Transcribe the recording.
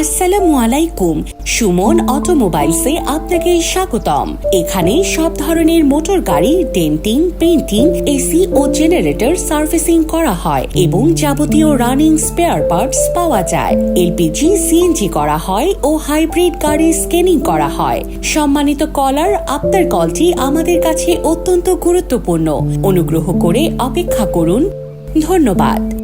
আসসালামু আলাইকুম। সুমন অটোমোবাইলসে আপনাকে স্বাগতম। এখানে সব ধরনের মোটর গাড়ি, ডেন্টিং পেন্টিং এসি ও জেনারেটর সার্ভিসিং করা হয় এবং যাবতীয় রানিং স্পেয়ার পার্টস পাওয়া যায়। এলপিজি, সিএনজি করা হয় ও হাইব্রিড গাড়ি স্ক্যানিং করা হয়। সম্মানিত কলার, আপনার কলটি আমাদের কাছে অত্যন্ত গুরুত্বপূর্ণ। অনুগ্রহ করে অপেক্ষা করুন। ধন্যবাদ।